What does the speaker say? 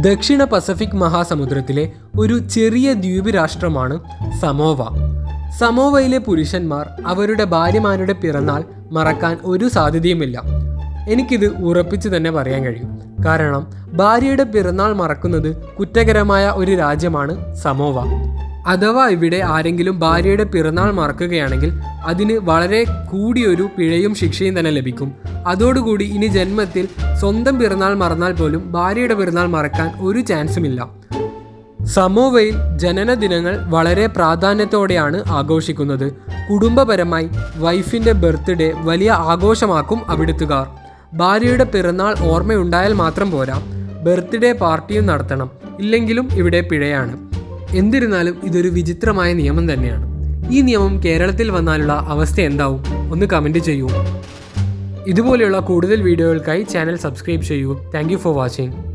ദക്ഷിണ പസഫിക് മഹാസമുദ്രത്തിലെ ഒരു ചെറിയ ദ്വീപ് രാഷ്ട്രമാണ് സമോവ. സമോവയിലെ പുരുഷന്മാർ അവരുടെ ഭാര്യമാരുടെ പിറന്നാൾ മറക്കാൻ ഒരു സാധ്യതയുമില്ല. എനിക്കിത് ഉറപ്പിച്ചു തന്നെ പറയാൻ കഴിയും. കാരണം ഭാര്യയുടെ പിറന്നാൾ മറക്കുന്നത് കുറ്റകരമായ ഒരു രാജ്യമാണ് സമോവ. അഥവാ ഇവിടെ ആരെങ്കിലും ഭാര്യയുടെ പിറന്നാൾ മറക്കുകയാണെങ്കിൽ അതിന് വളരെ കൂടിയൊരു പിഴയും ശിക്ഷയും തന്നെ ലഭിക്കും. അതോടുകൂടി ഇനി ജന്മത്തിൽ സ്വന്തം പിറന്നാൾ മറന്നാൽ പോലും ഭാര്യയുടെ പിറന്നാൾ മറക്കാൻ ഒരു ചാൻസുമില്ല സമോവയിൽ ജനന ദിനങ്ങൾ വളരെ പ്രാധാന്യത്തോടെയാണ് ആഘോഷിക്കുന്നത്. കുടുംബപരമായി വൈഫിന്റെ ബർത്ത്ഡേ വലിയ ആഘോഷമാക്കും അവിടുത്തുകാർ. ഭാര്യയുടെ പിറന്നാൾ ഓർമ്മയുണ്ടായാൽ മാത്രം പോരാ. ബർത്ത്ഡേ പാർട്ടിയും നടത്തണം. ഇല്ലെങ്കിലും ഇവിടെ പിഴയാണ്. എന്നിരുന്നാലും ഇതൊരു വിചിത്രമായ നിയമം തന്നെയാണ്. ഈ നിയമം കേരളത്തിൽ വന്നാലുള്ള അവസ്ഥ എന്താവും? ഒന്ന് കമന്റ് ചെയ്യൂ. ഇതുപോലെയുള്ള കൂടുതൽ വീഡിയോകൾക്കായി ചാനൽ സബ്സ്ക്രൈബ് ചെയ്യൂ. Thank for watching